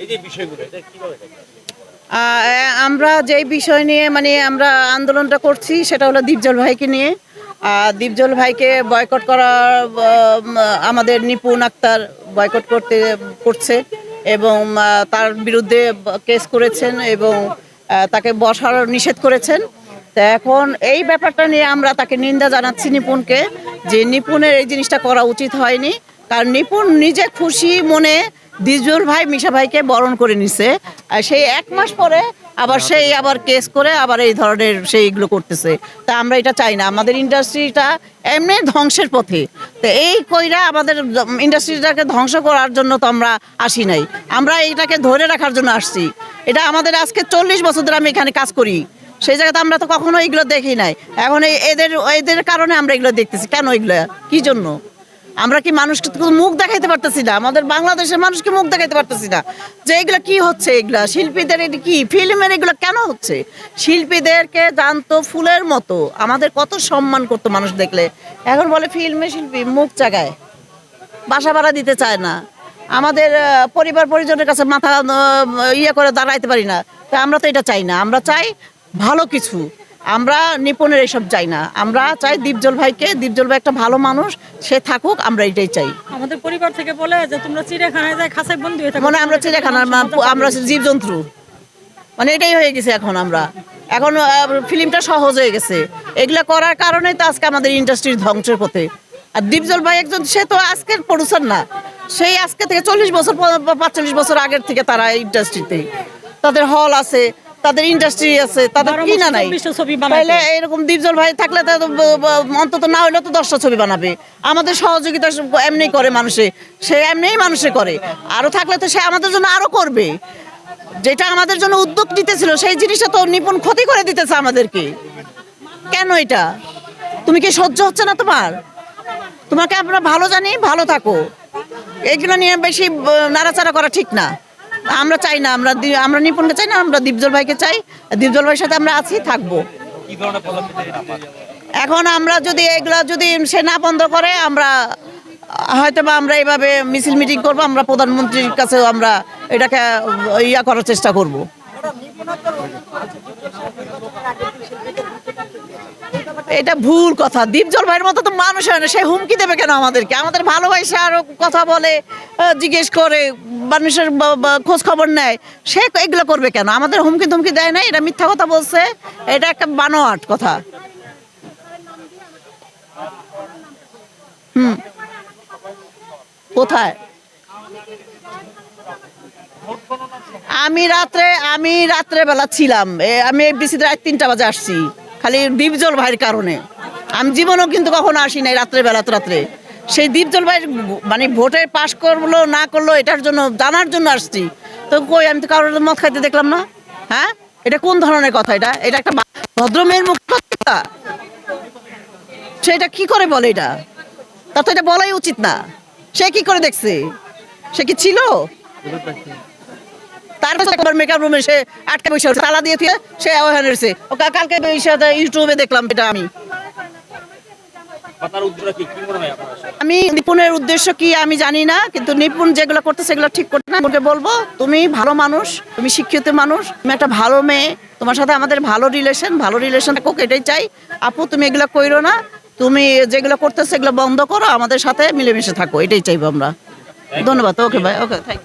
এই যে আমরা যেই বিষয় নিয়ে মানে আমরা আন্দোলনটা করছি সেটা হলো দীপজল ভাইকে নিয়ে। আহ, দীপজল ভাইকে বয়কট করা উম, আমাদের নিপুণ আক্তার বয়কট করতে করছে এবং তার বিরুদ্ধে কেস করেছেন এবং তাকে বসার নিষেধ করেছেন। তো এখন এই ব্যাপারটা নিয়ে আমরা তাকে নিন্দা জানাচ্ছি নিপুণকে যে নিপুণের এই জিনিসটা করা উচিত হয়নি। কারণ নিপুণ নিজে খুশি মনে দিজুল ভাই, মিশা ভাইকে বরণ করে নিছে। আর সেই এক মাস পরে আবার সেই আবার কেস করে আবার এই ধরনের সেইগুলো করতেছে। তা আমরা এটা চাই না। আমাদের ইন্ডাস্ট্রিটা এমনি ধ্বংসের পথে। তো এই কইরা আমাদের ইন্ডাস্ট্রিটাকে ধ্বংস করার জন্য তো আমরা আসি নাই। আমরা এইটাকে ধরে রাখার জন্য আসছি। এটা আমাদের আজকে চল্লিশ বছর ধরে আমি এখানে কাজ করি। সেই জায়গাতে আমরা তো কখনো এগুলো দেখি নাই। এখন এদের এদের কারণে আমরা এগুলো দেখতেছি। কেন এগুলো? কি জন্য? আমরা কি মানুষকে মুখ দেখাইতে পারতেছি না? আমাদের বাংলাদেশের মানুষকে মুখ দেখাইতে পারতেছি না। যে এগুলো কি হচ্ছে এগুলা? শিল্পীদের কি? ফিল্মের এগুলো কেন হচ্ছে? শিল্পীদেরকে জানতো ফুলের মতো। আমাদের কত সম্মান করতো মানুষ দেখলে। এখন বলে ফিল্মে শিল্পী মুখ চাগায়। বাসা ভাড়া দিতে চায় না। আমাদের পরিবার পরিজনের কাছে মাথা ইয়ে করে দাঁড়াইতে পারি না। তা আমরা তো এটা চাই না। আমরা চাই ভালো কিছু। আমরা নিপুণের এইসব চাই না। আমরা চাই দীপজল ভাইকে দীপজল ভাই একটা ভালো মানুষ সে থাকুক আমরা এটাই চাই। আমাদের পরিবার থেকে বলে যে তোমরা চিড়িয়াখানায় যায় খাঁচায় বন্দি হয়ে থাকো। মনে আমরা চিড়িয়াখানার আমরা জীবজন্তু। মানে এটাই হয়ে গেছে এখন আমরা। এখন ফিল্মটা সহজ হয়ে গেছে। এগুলা করার কারণেই তো আজকে আমাদের ইন্ডাস্ট্রির ধ্বংসের পথে। আর দীপজল ভাই একজন সে তো আজকের প্রডিউসার না। সেই আজকে থেকে চল্লিশ বছর পাঁচচল্লিশ বছর আগের থেকে তারা ইন্ডাস্ট্রিতে তাদের হল আছে তাদের ইন্ডাস্ট্রি আছে তাদের কি না নাই। তাহলে এরকম দীপজল ভাই থাকলে অন্তত না হলেও তো দশটা ছবি বানাবে। আমাদের সহযোগিতা এমনি করে মানুষে সে এমনিই মানুষে করে। আরও থাকলে তো সে আমাদের জন্য আরও করবে। যেটা আমাদের জন্য উদ্যোগ নিতেছিল সেই জিনিসটা তো নিপুণ ক্ষতি করে দিতেছে আমাদেরকে। কেন এটা? তুমি কি সহ্য হচ্ছে না তোমার? তোমাকে আমরা ভালো জানি ভালো থাকো। এগুলো নিয়ে বেশি নাড়াচাড়া করা ঠিক না। আমরা চাই না, আমরা আমরা নিপুণকে চাই না, আমরা দীপজল ভাইকে চাই। দীপজল ভাইয়ের সাথে আমরা আছি, থাকব? এখন আমরা যদি এগুলা যদি সে না বন্ধ করে, আমরা হয়তো বা আমরা এইভাবে মিছিল মিটিং করব, আমরা প্রধানমন্ত্রীর কাছেও আমরা এটাকে ইয়া করার চেষ্টা করব। এটা ভুল কথা। দীপজল ভাইয়ের মতো তো মানুষ হয় না, সে হুমকি দেবে কেন আমাদেরকে? আমাদের ভালোবাসে আরও কথা বলে জিজ্ঞেস করে মানুষের খোঁজ খবর নেয়, সে এগুলো করবে কেন? আমাদের হুমকি ধুমকি দেয় না এটা মিথ্যা কথা বলছে, এটা একটা বানোয়াট কথা। হুম। কোথায়? আমি রাত্রে আমি রাত্রে বেলা ছিলাম আমি এফডিসিতে রাত তিনটা বাজে আসছি, খালি দীপজল ভাইয়ের কারণে। আমি জীবনেও কিন্তু কখনো আসি নাই রাত্রে বেলা তো রাত্রে। সেই দীপজল ভাই মানে ভোটে পাশ করল, না করল, এটার জন্য, জানার জন্য আসছি। তো কই, আমি তো কারোর মদ খাইতে দেখলাম না। হ্যাঁ? এটা কোন ধরনের কথা এটা? এটা একটা ভদ্র মেয়ের মুখ কথা? সেটা কি করে বলে এটা? তা তো এটা বলাই উচিত না। সে কি করে দেখছে? সে কি ছিল? তারপর মেকআপ রুমে সে আটকা বসে তালা দিয়ে সে ওখানে কালকে ইউটিউবে দেখলাম এটা আমি বা তার উদ্যোগটা কি কি মনে হয় আপনার আসলে? আমি নিপুণের উদ্দেশ্য কি আমি জানি না কিন্তু নিপুণ যেগুলো করতে সেগুলো ঠিক করতে না ওকে বলব তুমি ভালো মানুষ তুমি শিক্ষিত মানুষ তুমি একটা ভালো মেয়ে তোমার সাথে আমাদের ভালো রিলেশন ভালো রিলেশন থাকুক এটাই চাই। আপু তুমি এগুলো কইরো না তুমি যেগুলো করতে সেগুলো বন্ধ করো আমাদের সাথে মিলেমিশে থাকো এটাই চাইব আমরা। ধন্যবাদ ওকে ভাই ওকে থ্যাংক